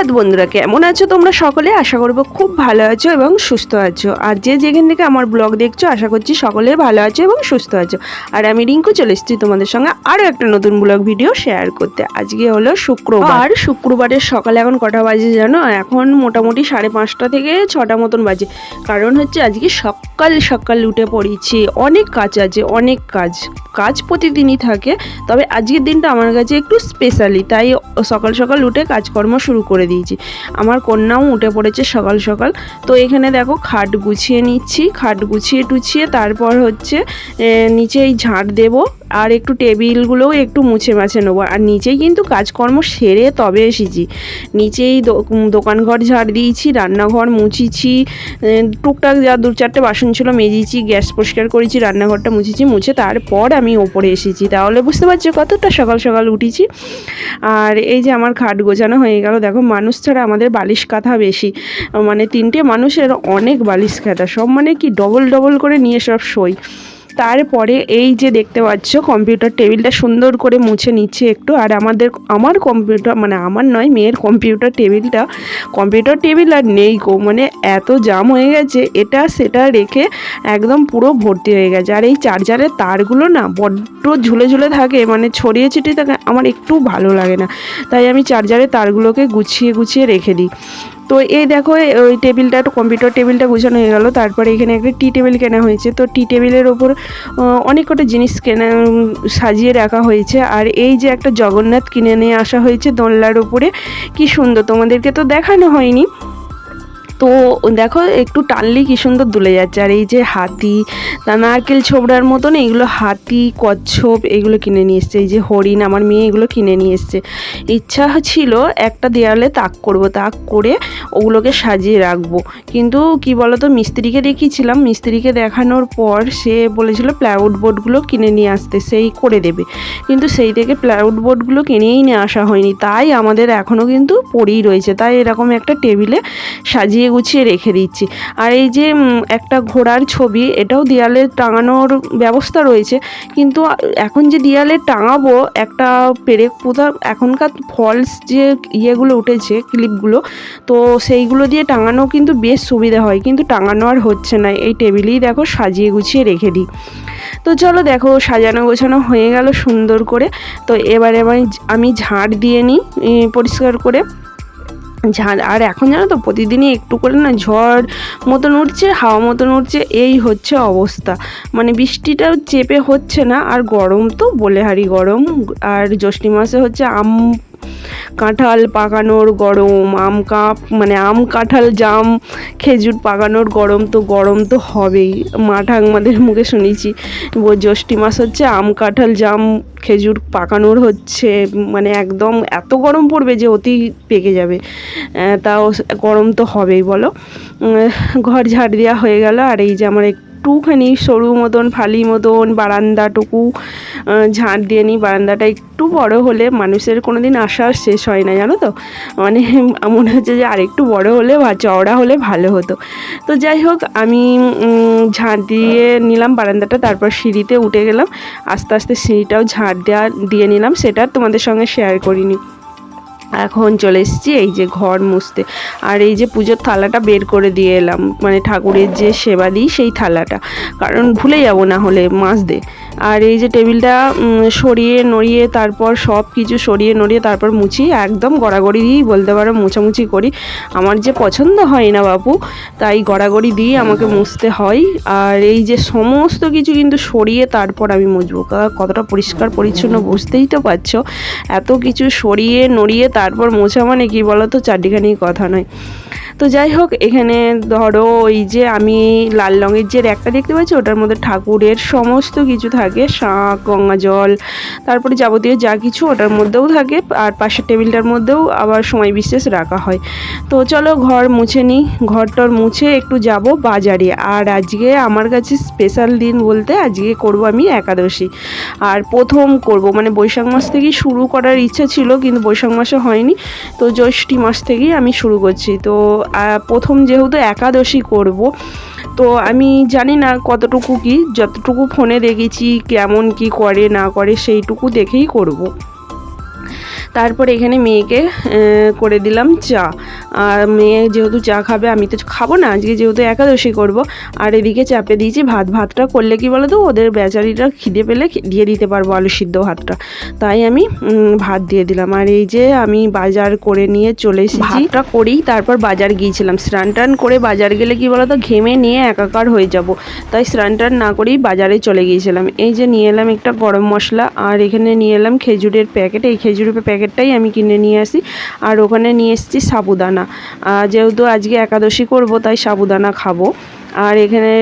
সুপ্রভাত বন্ধুরা, কেমন আছো তোমরা সকলে? আশা করব খুব ভালো আছো এবং সুস্থ আছো। আর যে যেখান থেকে আমার ব্লগ দেখছ, আশা করছি সকলে ভালো আছো এবং সুস্থ আছো। আর আমি রিঙ্কু, চলে এসেছি তোমাদের সঙ্গে আরও একটা নতুন ব্লগ ভিডিও শেয়ার করতে। আজকে হলো শুক্রবার। শুক্রবারের সকালে এখন কটা বাজে জানো? এখন মোটামুটি সাড়ে পাঁচটা থেকে ছটা মতন বাজে। কারণ হচ্ছে আজকে সকাল সকাল সকাল উঠে পড়েছি। অনেক কাজ আছে, অনেক কাজ। কাজ প্রতিদিনই থাকে, তবে আজকের দিনটা আমার কাছে একটু স্পেশালি তাই সকাল সকাল উঠে কাজকর্ম শুরু করে দিয়েছি। আমার কন্যাও উঠে পড়েছে সকাল সকাল। তো এখানে দেখো খাট গুছিয়ে নিচ্ছি, খাট গুছিয়ে টুছিয়ে তারপর হচ্ছে নিচে এই ঝাঁট দেব। আর একটু টেবিলগুলোও একটু মুছে মাছে নেব। আর নিচেই কিন্তু কাজকর্ম সেরে তবে এসেছি। নিচেই দোকানঘর ঝাড় দিয়েছি, রান্নাঘর মুছিছি টুকটাক যা দু চারটে বাসন ছিল মেজেছি, গ্যাস পরিষ্কার করেছি, রান্নাঘরটা মুছেছি, মুছে তারপর আমি ওপরে এসেছি। তাহলে বুঝতে পারছ কতটা সকাল সকাল উঠেছি। আর এই যে আমার খাট গোছানো হয়ে গেল, দেখো মানুষ ছাড়া আমাদের বালিশ কাঁথা বেশি। মানে তিনটে মানুষের অনেক বালিশ কাঁথা, সব মানে কি ডবল ডবল করে নিয়ে সব শোয় তারপরে এই যে দেখতে পাচ্ছ কম্পিউটার টেবিলটা সুন্দর করে মুছে নিচ্ছে একটু। আর আমাদের, আমার কম্পিউটার মানে আমার নয়, মেয়ের কম্পিউটার টেবিলটা কম্পিউটার টেবিল আর নেই গো। মানে এত জাম হয়ে গেছে, এটা সেটা রেখে একদম পুরো ভর্তি হয়ে গেছে। আর এই চার্জারের তারগুলো না বড্ড ঝুলে ঝুলে থাকে মানে ছড়িয়ে ছিটিয়ে থাকে, আমার একটু ভালো লাগে না। তাই আমি চার্জারের তারগুলোকে গুছিয়ে গুছিয়ে রেখে দিই। তো এই দেখো ওই টেবিলটা কম্পিউটার টেবিলটা গুছানো হয়ে গেল। তারপরে এখানে একটা টি টেবিল কেনা হয়েছে। তো টি টেবিলের ওপর অনেক কটা জিনিস কেনা সাজিয়ে রাখা হয়েছে। আর এই যে একটা জগন্নাথ কিনে নিয়ে আসা হয়েছে দোলনার ওপরে কি সুন্দর, তোমাদেরকে তো দেখানো হয়নি। তো দেখো একটু টানলেই কি সুন্দর দুলে যাচ্ছে। আর এই যে হাতি, তা নারকেল ছোবড়ার মতন এইগুলো হাতি, কচ্ছপ এগুলো কিনে নিয়ে এসছে। এই যে হরিণ, আমার মেয়ে এগুলো কিনে নিয়ে এসছে। ইচ্ছা ছিল একটা দেয়ালে তাক করব, তাক করে ওগুলোকে সাজিয়ে রাখব। কিন্তু কি বলতো, মিস্ত্রিকে দেখিয়েছিলাম। মিস্ত্রিকে দেখানোর পর সে বলেছিল প্লাইউড বোর্ডগুলো কিনে নিয়ে আসতে, সেই করে দেবে। কিন্তু সেই থেকে প্লাইউড বোর্ডগুলো কিনেই নিয়ে আসা হয়নি। তাই আমাদের এখনও কিন্তু পড়েই রয়েছে। তাই এরকম একটা টেবিলে সাজিয়ে গুছিয়ে রেখে দিচ্ছি। আর এই যে একটা ঘোড়ার ছবি, এটাও দেয়ালে টাঙানোর ব্যবস্থা রয়েছে। কিন্তু এখন যে দেয়ালে টাঙাবো, একটা পেরেক পোতা, এখনকার ফলস যে ইয়েগুলো উঠেছে, ক্লিপগুলো, তো সেইগুলো দিয়ে টাঙানো কিন্তু বেশ সুবিধা হয়। কিন্তু টাঙানো আর হচ্ছে না। এই টেবিলেই দেখো সাজিয়ে গুছিয়ে রেখে দিই। তো চলো দেখো, সাজানো গোছানো হয়ে গেল সুন্দর করে। তো এবারে আমি আমি ঝাড় দিয়ে নিই পরিষ্কার করে। ঝাড় আর এখন জানো তো, প্রতিদিনই একটু করে না ঝড় মতন উঠছে, হাওয়া মতন উঠছে, এই হচ্ছে অবস্থা। মানে বৃষ্টিটা চেপে হচ্ছে না, আর গরম তো বলে হারি গরম। আর জ্যৈষ্ঠী মাসে হচ্ছে আম কাঁঠাল পাকানোর গরম, আম কাপ মানে আম, কাঁঠাল, জাম, খেজুর পাকানোর গরম তো গরম তো হবেই। মা ঠাকুমাদের মুখে শুনেছি জ্যৈষ্ঠী মাস হচ্ছে আম, কাঁঠাল, জাম, খেজুর পাকানোর হচ্ছে মানে একদম এত গরম পড়বে যে অতি পেকে যাবে। তাও গরম তো হবেই, বলো। ঘর ঝাড় দেওয়া হয়ে গেল, আর এই যে আমার একটুখানি সরু মতন, ফালি মতন, বারান্দাটুকু ঝাঁট দিয়ে নিই। বারান্দাটা একটু বড় হলে মানুষের কোনো দিন আসার শেষ হয় না, জানো তো? মানে মনে হচ্ছে যে আরেকটু বড় হলে বা চওড়া হলে ভালো হতো। তো যাই হোক, আমি ঝাঁট দিয়ে নিলাম বারান্দাটা, তারপর সিঁড়িতে উঠে গেলাম। আস্তে আস্তে সিঁড়িটাও ঝাঁট দেওয়া দিয়ে নিলাম, সেটা তোমাদের সঙ্গে শেয়ার করিনি। এখন চলে এসেছি এই যে ঘর মুছতে। আর এই যে পুজোর থালাটা বের করে দিয়ে এলাম মানে ঠাকুরের যে সেবা দিই সেই থালাটা। কারণ ভুলে যাব না হলে মাছদে আর এই যে টেবিলটা সরিয়ে নড়িয়ে তারপর সব কিছু সরিয়ে নড়িয়ে তারপর মুছি, একদম গড়াগড়ি দিয়েই বলতে পারো মোছামুছি করি। আমার যে পছন্দ হয় না বাপু, তাই গড়াগড়ি দিয়ে আমাকে মুছতে হয়। আর এই যে সমস্ত কিছু কিন্তু সরিয়ে তারপর আমি মুছবো। কতটা পরিষ্কার পরিচ্ছন্ন বুঝতেই তো পারছ। এত কিছু সরিয়ে নড়িয়ে তারপর মোছা মানে কি বলো তো চারটিখানি কথা নয়। তো যাই হোক, এখানে ধরো ওই যে আমি লাল রঙের যে র্যাকটা দেখতে পাচ্ছি, ওটার মধ্যে ঠাকুরের সমস্ত কিছু থাকে। শাঁখ, গঙ্গা জল, তারপরে যাবতীয় যা কিছু ওটার মধ্যেও থাকে আর পাশের টেবিলটার মধ্যেও আবার সময় বিশেষ রাখা হয়। তো চলো ঘর মুছে নিই ঘরটর মুছে একটু যাব বাজারে। আর আজকে আমার কাছে স্পেশাল দিন বলতে আজকে করব আমি একাদশী। আর প্রথম করব মানে বৈশাখ মাস থেকেই শুরু করার ইচ্ছা ছিল, কিন্তু বৈশাখ মাসে হয়নি। তো জ্যৈষ্ঠী মাস থেকেই আমি শুরু করছি। তো প্রথম যেহেতু একাদশী করব, তো আমি জানি না কতটুকু কি, যতটুকু ফোনে দেখেছি কেমন কি করে না করে সেইটুকু দেখেই করব। তারপরে এখানে মেয়েকে করে দিলাম চা। আর মেয়ে যেহেতু চা খাবে, আমি তো খাব না। আজকে যেহেতু একাদশী করব, আর এদিকে চাপে দিয়েছি ভাত। ভাতটা করলে কি বলো তো ওদের বেচারিটা খিদে পেলে দিয়ে দিতে পারব আলু সিদ্ধ ভাতটা। তাই আমি ভাত দিয়ে দিলাম। আর এই যে আমি বাজার করে নিয়ে চলে এসেছি। ভাতটা করেই তারপর বাজার গিয়েছিলাম। স্নান টান করে বাজার গেলে কি বলো তো ঘেমে নিয়ে একাকার হয়ে যাব। তাই স্নান টান না করেই বাজারে চলে গিয়েছিলাম। এই যে নিয়ে এলাম একটা গরম মশলা, আর এখানে নিয়ে এলাম খেজুরের প্যাকেট। এই খেজুরের প্যাকেটটাই আমি কিনে নিয়ে আসি। আর ওখানে নিয়ে এসেছি সাবুদানা। যেহেতু আজকে একাদশী করব, তাই সাবুদানা খাব। আর এখানে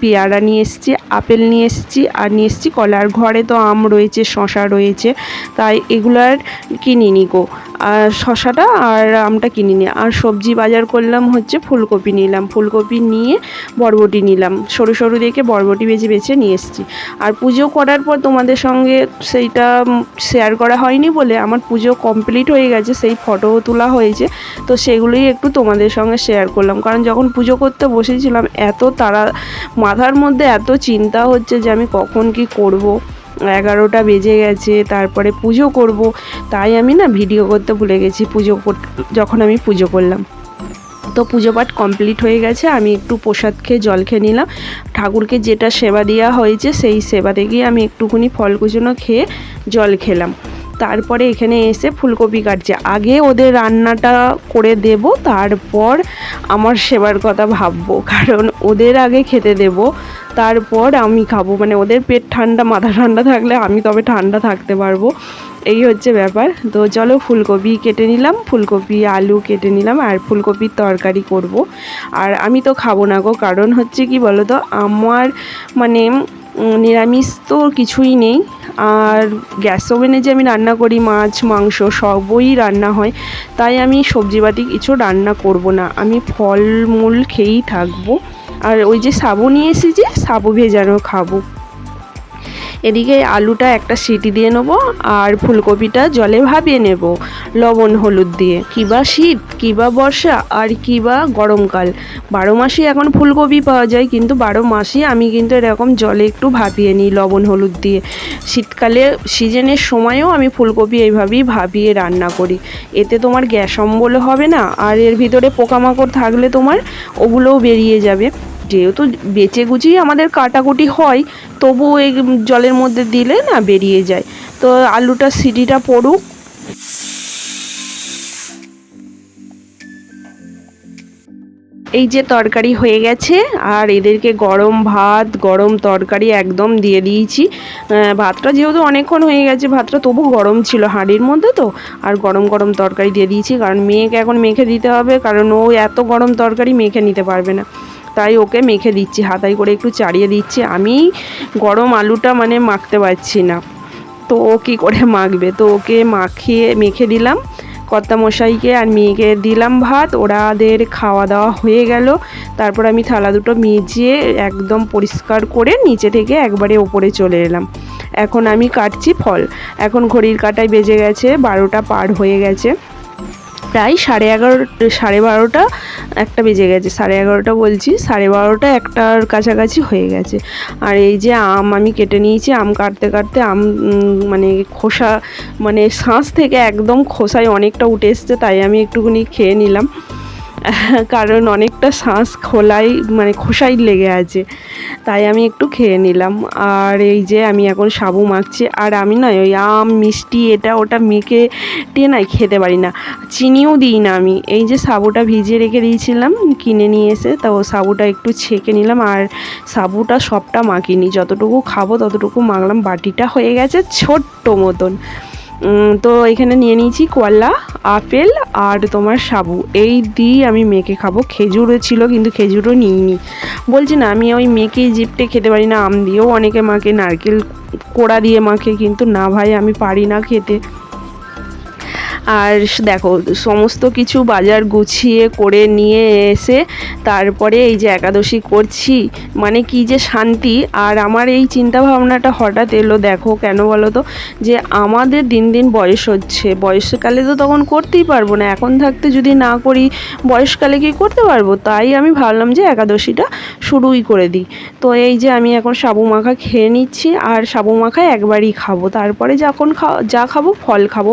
পেয়ারা নিয়ে এসেছি, আপেল নিয়ে এসেছি, আর নিয়ে এসেছি কলা। আর ঘরে তো আম রয়েছে শশা রয়েছে, তাই এগুলো আর কিনিনি গো। আর শশাটা আর আমটা কিনিনি আর সবজি বাজার করলাম হচ্ছে ফুলকপি নিলাম। ফুলকপি নিয়ে বরবটি নিলাম। সরু সরু দেখে বরবটি বেছে বেছে নিয়ে এসেছি। আর পুজো করার পর তোমাদের সঙ্গে সেইটা শেয়ার করা হয়নি বলে আমার পুজো কমপ্লিট হয়ে গেছে, সেই ফটোও তোলা হয়েছে। তো সেগুলোই একটু তোমাদের সঙ্গে শেয়ার করলাম। কারণ যখন পুজো করতে বসেছিলাম, এত তারা, মাথার মধ্যে এত চিন্তা হচ্ছে যে আমি কখন কি করব। এগারোটা বেজে গেছে, তারপরে পুজো করব। তাই আমি না ভিডিও করতে ভুলে গেছি, পুজো যখন আমি পুজো করলাম। তো পুজো পাঠ কমপ্লিট হয়ে গেছে, আমি একটু প্রসাদ খেয়ে জল খেয়ে নিলাম। ঠাকুরকে যেটা সেবা দেওয়া হয়েছে, সেই সেবা থেকেই আমি একটুখানি ফল কুচুনো খেয়ে জল খেলাম। তারপরে এখানে এসে ফুলকপি কাটছে। আগে ওদের রান্নাটা করে দেব, তারপর আমার সেবার কথা ভাববো, কারণ ওদের আগে খেতে দেব, তারপর আমি খাব। মানে ওদের পেট ঠান্ডা, মাথা ঠান্ডা থাকলে আমি তবে ঠান্ডা থাকতে পারব। এই হচ্ছে ব্যাপার। তো চলো ফুলকপি কেটে নিলাম, ফুলকপি, আলু কেটে নিলাম, আর ফুলকপির তরকারি করব। আর আমি তো খাব না গো, কারণ হচ্ছে কি বলো তো আমার মানে নিরামিষ তো কিছুই নেই। আর গ্যাস ওভেনে যে আমি রান্না করি, মাছ, মাংস, সবই রান্না হয়। তাই আমি সবজিবাদি কিছু রান্না করব না। আমি ফলমূল খেয়েই থাকব। আর ওই যে সাবু নিয়ে এসেছি, সাবু ভেজানো খাব। এদিকে আলুটা একটা সিটি দিয়ে নেব আর ফুলকপিটা জলে ভাবিয়ে নেব, লবণ, হলুদ দিয়ে। কিবা শীত কিবা বর্ষা, আর কিবা গরমকাল। বারো মাসই এখন ফুলকপি পাওয়া যায়, কিন্তু বারো মাসই আমি কিন্তু এরকম জলে একটু ভাপিয়ে নিই, লবণ, হলুদ দিয়ে। শীতকালে, সিজনের সময়ও আমি ফুলকপি এইভাবেই ভাবিয়ে রান্না করি। এতে তোমার গ্যাস অম্বল হবে না, আর এর ভিতরে পোকামাকড় থাকলে তোমার ওগুলোও বেরিয়ে যাবে। যেহেতু বেচে গুছিয়ে আমাদের কাটাকুটি হয় তবু এই জলের মধ্যে দিলে না বেরিয়ে যায়। তো আলুটা, সিটিটা পড়ুক। এই যে তরকারি হয়ে গেছে, আর এদেরকে গরম ভাত, গরম তরকারি একদম দিয়ে দিয়েছি। ভাতটা যেহেতু অনেকক্ষণ হয়ে গেছে, ভাতটা তবু গরম ছিল হাঁড়ির মধ্যে তো, আর গরম গরম তরকারি দিয়ে দিয়েছি। কারণ মেয়েকে এখন মেখে দিতে হবে, কারণ ও এত গরম তরকারি মেখে নিতে পারবে না। তাই ওকে মেখে দিচ্ছি, হাতাই করে একটু চাড়িয়ে দিচ্ছি। আমি গরম আলুটা মানে মাখতে পারছি না। তো ও কী করে মাখবে? তো ওকে মাখিয়ে, মেখে দিলাম। কর্তা মশাইকে আর মেয়েকে দিলাম ভাত। ওরাদের খাওয়া দাওয়া হয়ে গেল। তারপর আমি থালা দুটো মেজিয়ে একদম পরিষ্কার করে নিচে থেকে একবারে ওপরে চলে এলাম। এখন আমি কাটছি ফল। এখন ঘড়ির কাটায় বেজে গেছে, বারোটা পার হয়ে গেছে। প্রায় সাড়ে এগারো, সাড়ে বারোটা একটা বেজে গেছে। সাড়ে এগারোটা বলছি, সাড়ে বারোটা একটার কাছাকাছি হয়ে গেছে। আর এই যে আম আমি কেটে নিয়েছি, আম কাটতে কাটতে আম মানে খোসা মানে শাঁস থেকে একদম খোসায় অনেকটা উঠে এসছে, তাই আমি একটুখানি খেয়ে নিলাম। কারণ অনেকটা শ্বাস খোলাই মানে খোসাই লেগে আছে। তাই আমি একটু খেয়ে নিলাম। আর এই যে আমি এখন সাবু মাখছি। আর আমি নয় ওই আম, মিষ্টি, এটা ওটা মেখে টিয়ে না খেতে পারি না। চিনিও দিই না আমি। এই যে সাবুটা ভিজিয়ে রেখে দিয়েছিলাম, কিনে নিয়ে এসে, তো সাবুটা একটু ছেঁকে নিলাম। আর সাবুটা সবটা মাখিনি। যতটুকু খাব ততটুকু মাখলাম। বাটিটা হয়ে গেছে ছোট্ট মতন। তো এখানে নিয়ে নিয়েছি কলা আপেল আর তোমার সাবু। এই দিয়ে আমি মেখে খাব। খেজুরও ছিল, কিন্তু খেজুরও নিইনি। বলছি না, আমি ওই মেকে জিপটে খেতে পারি না, আম দিয়েও অনেকে মাকে নারকেল কোড়া দিয়ে মাখে, কিন্তু না ভাই, আমি পারি না খেতে। আর দেখো, সমস্ত কিছু বাজার গুছিয়ে করে নিয়ে এসে তারপরে এই যে একাদশী করছি মানে কি যে শান্তি। আর আমার এই চিন্তা ভাবনাটা হঠাৎ এলো, দেখো কেন বলো তো? যে আমাদের দিন দিন বয়স হচ্ছে, বয়সকালে তো তখন করতেই পারব না। এখন থাকতে যদি না করি, বয়সকালে কি করতে পারব? তাই আমি ভাবলাম যে একাদশীটা শুরুই করে দিই। তো এই যে আমি এখন সাবু মাখা খেয়ে নিচ্ছি, আর সাবু মাখা একবারই খাব। তারপরে যখন খা যা খাব, ফল খাব।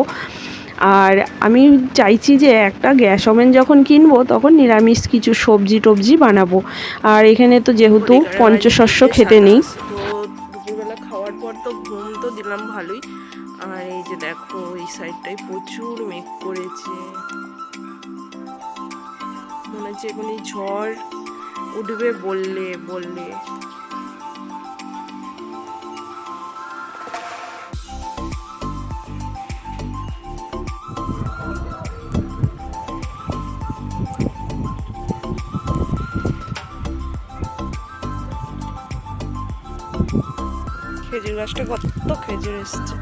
আর আমি চাইছি যে একটা গ্যাস ওভেন যখন কিনবো তখন নিরামিষ কিছু সবজি টবজি বানাবো। আর এখানে তো যেহেতু পঞ্চশস্য খেতে নেই। দুপুরবেলা খাওয়ার পর তো ঘুম তো দিলাম ভালোই। আর এই যে দেখো এই সাইডটায় প্রচুর মেঘ করেছে। মনে হচ্ছে এখনই ঝড় উঠবে বললে বললে। খেজুর গাছটা কত খেজুর এসছে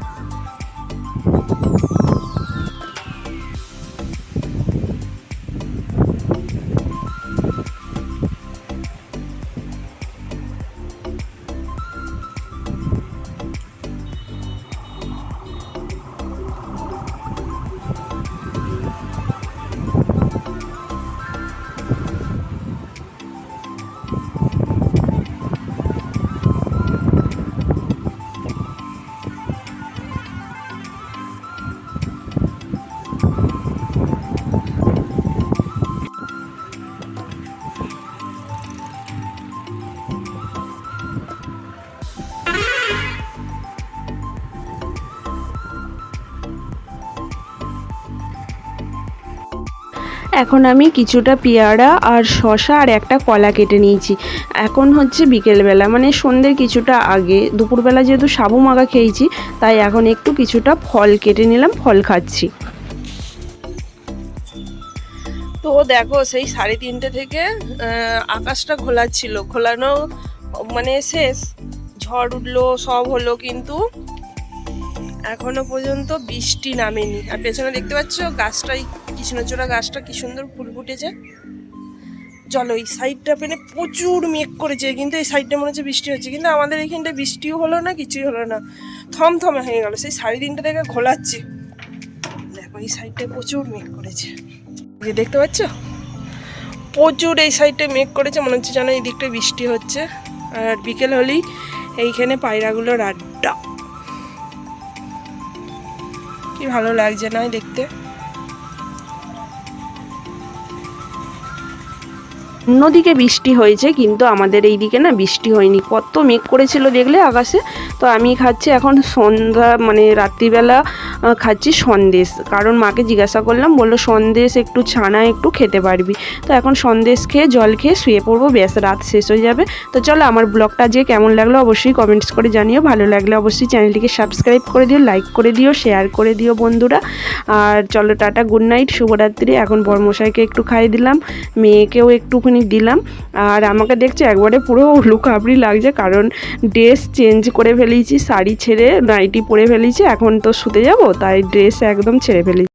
এখন আমি কিছুটা পেয়ারা আর শশা আর একটা কলা কেটে নিয়েছি। এখন হচ্ছে বিকেলবেলা মানে সন্ধ্যের কিছুটা আগে। দুপুরবেলা যেহেতু সাবু মাগা খেয়েছি, তাই এখন একটু কিছুটা ফল কেটে নিলাম, ফল খাচ্ছি। তো দেখো, সেই সাড়ে তিনটে থেকে আকাশটা খোলা ছিল খোলানো মানে শেষ। ঝড় উঠল, সব হলো কিন্তু এখনও পর্যন্ত বৃষ্টি নামেনি। আর পেছনে দেখতে পাচ্ছ গাছটাই কৃষ্ণচূড়া গাছটা কি সুন্দর ফুল ফুটেছে। চলো এই সাইডটা পেনে প্রচুর মেঘ করেছে, কিন্তু এই সাইডটা মনে হচ্ছে বৃষ্টি হচ্ছে। কিন্তু আমাদের এইখানটা বৃষ্টিও হলো না, কিছুই হলো না। থমথমে হয়ে গেল, সেই সাড়ে তিনটে থেকে খোলাচ্ছে দেখো, এই সাইডটা প্রচুর মেঘ করেছে। যে দেখতে পাচ্ছ? প্রচুর এই সাইডটা মেঘ করেছে, মনে হচ্ছে যেন এই দিকটা বৃষ্টি হচ্ছে। আর বিকেল হলেই এইখানে পায়রাগুলোর আড্ডা। কি ভালো লাগছে না দেখতে? অন্যদিকে বৃষ্টি হয়েছে, কিন্তু আমাদের এই দিকে না বৃষ্টি হয়নি। কত মেঘ করেছিল দেখলে আকাশে। তো আমি খাচ্ছি এখন সন্ধ্যা মানে রাত্রিবেলা খাচ্ছি সন্দেশ। কারণ মাকে জিজ্ঞাসা করলাম, বলল, সন্দেশ একটু ছানা একটু খেতে পারবি। তো এখন সন্দেশ খেয়ে জল খেয়ে শুয়ে পড়ব, ব্যাস, রাত শেষ হয়ে যাবে। তো চলো, আমার ব্লগটা যে কেমন লাগল অবশ্যই কমেন্টস করে জানিও। ভালো লাগলে অবশ্যই চ্যানেলটিকে সাবস্ক্রাইব করে দিও লাইক করে দিও শেয়ার করে দিও বন্ধুরা। আর চলো, টাটা গুড নাইট শুভরাত্রি। এখন বর্মশাইকে একটু খাইয়ে দিলাম, মেয়েকেও একটুখানি দিলাম। আর আমাকে দেখছে, একবারে পুরো লুকাবড়ি লাগছে, কারণ ড্রেস চেঞ্জ করে ফেলেছি, শাড়ি ছেড়ে নাইটি পরে ফেলেছি, এখন তো শুতে যাব? তাই ড্রেস একদম ছেড়ে ফেলেছি।